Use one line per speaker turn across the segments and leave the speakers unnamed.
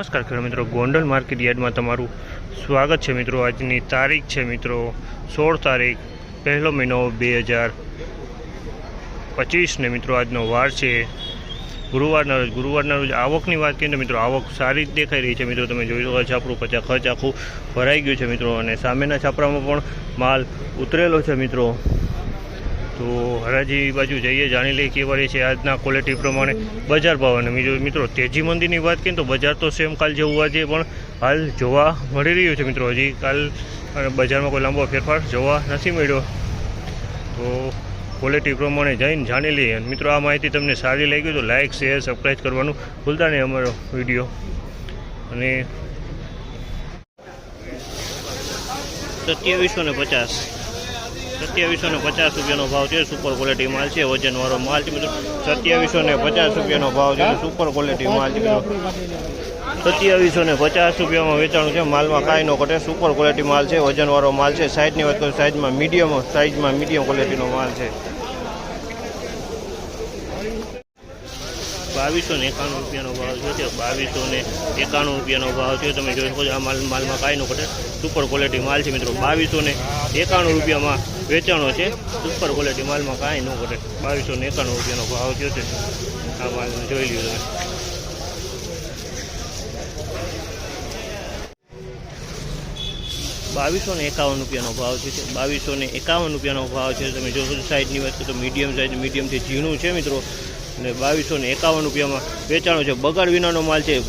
નમસ્કાર ખેડૂત મિત્રો. ગોંડલ માર્કેટ યાર્ડમાં તમારું સ્વાગત છે મિત્રો. આજની તારીખ છે મિત્રો સોળ તારીખ, પહેલો મહિનો બે હજાર પચીસને મિત્રો આજનો વાર છે. ગુરુવારના રોજ ગુરુવારના રોજ આવકની વાત કરીએ તો મિત્રો આવક સારી જ દેખાઈ રહી છે મિત્રો. તમે જોઈ શકો છો આપણું ખર્ચ આખું ભરાઈ ગયું છે મિત્રો. અને સામેના છાપરામાં પણ માલ ઉતરેલો છે મિત્રો. તો હરાજી બાજુ જઈએ, જાણી લઈએ કેવા રહે છે આજના ક્વોલિટી પ્રમાણે બજાર ભાવ. અને બીજું મિત્રો, તેજી મંદીની વાત કરીએ તો બજાર તો સેમ કાલ જેવું આજે, પણ હાલ જોવા મળી રહ્યું છે મિત્રો. હજી કાલ બજારમાં કોઈ લાંબો ફેરફાર જોવા નથી મળ્યો. તો ક્વોલિટી પ્રમાણે જઈને જાણી લઈએ. મિત્રો, આ માહિતી તમને સારી લાગી તો લાઇક શેર સબસ્ક્રાઈબ કરવાનું ભૂલતા નહીં અમારો વીડિયો. અને સત્યાવીસો ને પચાસ. સત્યાવીસો ને પચાસ રૂપિયાનો ભાવ છે સુપર ક્વોલિટી માલ છે, વજનવાળો માલ છે, મિત્રો. સત્યાવીસો ને પચાસ રૂપિયાનો ભાવ છે સુપર ક્વોલિટી માલ છે, મિત્રો. સત્યાવીસો ને પચાસ રૂપિયામાં વેચાણું છે, માલમાં કાંઈ ન ઘટે. સુપર ક્વોલિટી માલ છે, વજનવાળો માલ છે. સાઇઝની વાત કરું સાઇઝમાં મીડિયમ સાઇઝમાં મીડિયમ ક્વોલિટીનો માલ છે. બાવીસો ને એકાણું રૂપિયાનો ભાવ છે તે બાવીસો ને એકાણું રૂપિયાનો ભાવ છે. તમે જોઈ શકો છો, આ માલ, માલમાં કાંઈ ન ઘટે. સુપર ક્વોલિટી માલ છે, મિત્રો. બાવીસો ને એકાણું રૂપિયામાં વેચાણો છે. સુપર ક્વોલિટી માલમાં કાંઈ ન ઘટે બાવીસો ને એકાણું રૂપિયાનો ભાવ છે. આ માલ જોઈ લ્યો તમે. બાવીસો ને એકાવન રૂપિયાનો ભાવ છે. બાવીસો ને એકાવન રૂપિયાનો ભાવ છે. તમે જોશો સાઈઝની વાત તો મીડિયમ સાઈઝ મીડિયમથી ઝીણું છે મિત્રો. અને બાવીસો ને એકાવન રૂપિયામાં વેચાણો છે. બગાડ વિનાનો માલ છે.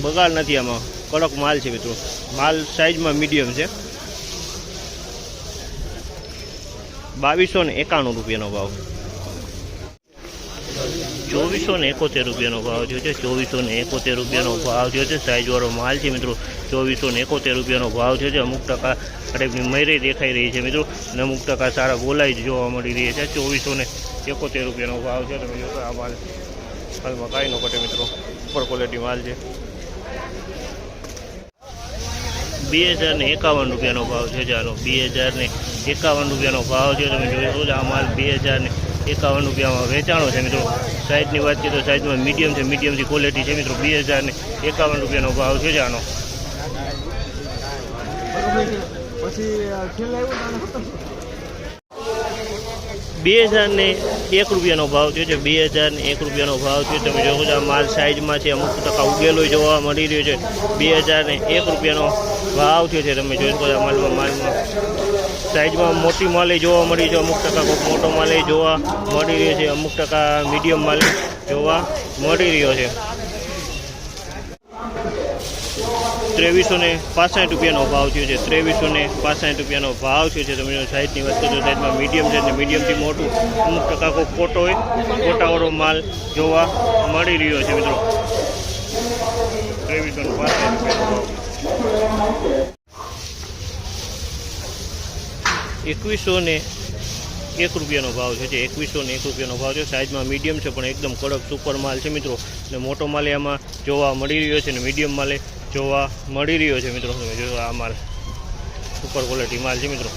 બગાડ નથી આમાં. કડક માલ છે મિત્રો. માલ સાઈઝમાં મીડિયમ છે. બાવીસો ને એકાણું રૂપિયાનો ભાવ. ચોવીસો ને એકોતેર રૂપિયાનો ભાવ થયો છે. ચોવીસો ને એકોતેર રૂપિયાનો ભાવ થયો છે. સાઈઝવાળો માલ છે મિત્રો. ચોવીસો ને એકોતેર રૂપિયાનો ભાવ થયો છે. અમુક ટકા ટાઈપની મયરે દેખાઈ રહી છે મિત્રો. અને અમુક ટકા સારા ગોલાઈ જોવા મળી રહી છે. ચોવીસો ને એકોતેર રૂપિયાનો ભાવ છે. તમે જોશો આ માલ હાલમાં કાંઈ ન ઘટે મિત્રો. સુપર ક્વોલિટી માલ છે. બે હજાર ને એકાવન રૂપિયાનો ભાવ છે ચાલો બે હજાર ને એકાવન રૂપિયાનો ભાવ છે, તમે જોઈ શકો છો, આ માલ બે હજારને એકાવન રૂપિયામાં વેચાણો છે, મિત્રો. સાઈઝની વાત કરીએ તો સાઈઝમાં મીડિયમ છે, મીડિયમથી ક્વોલિટી છે, મિત્રો. બે હજારને એકાવન રૂપિયાનો ભાવ છે જાણો બે હજાર ને એક રૂપિયાનો ભાવ થયો છે, બે હજાર ને એક રૂપિયાનો ભાવ થયો તમે જોવો છો, આ માલ સાઇઝમાં છે, અમુક ટકા ઉગેલો જોવા મળી રહ્યો છે. બે હજાર ને એક રૂપિયાનો ભાવ થયો છે, તમે જોઈ શકો છો, આ માલમાં માલમાં. સાઈઝમાં મોટી માલી જોવા મળી છે, અમુક ટકા કોઈક મોટો માલી જોવા મળી રહ્યો છે, અમુક ટકા મીડિયમ માલ જોવા મળી રહ્યો છે. ત્રેવીસો ને પાસઠ રૂપિયાનો ભાવ થયો છે ત્રેવીસો ને પાસઠ રૂપિયાનો ભાવ થયો છે. તમે સાઈઝની વાત કરો સાઈઝમાં મીડિયમ છે અને મીડિયમથી મોટું, અમુક ટકા કોઈ ખોટો હોય, ખોટાવાળો માલ જોવા મળી રહ્યો છે મિત્રો. ત્રેવીસો ને પાસઠ રૂપિયાનો ભાવ. એકવીસો ને એક રૂપિયાનો ભાવ છે. જે એકવીસો ને એક રૂપિયાનો ભાવ છે. સાઇઝમાં મીડિયમ છે, પણ એકદમ કડક સુપર માલ છે મિત્રો. અને મોટો માલ એમાં જોવા મળી રહ્યો છે અને મીડિયમ માલે જોવા મળી રહ્યો છે મિત્રો. તમે જોયો આ માલ સુપર ક્વોલિટી માલ છે મિત્રો.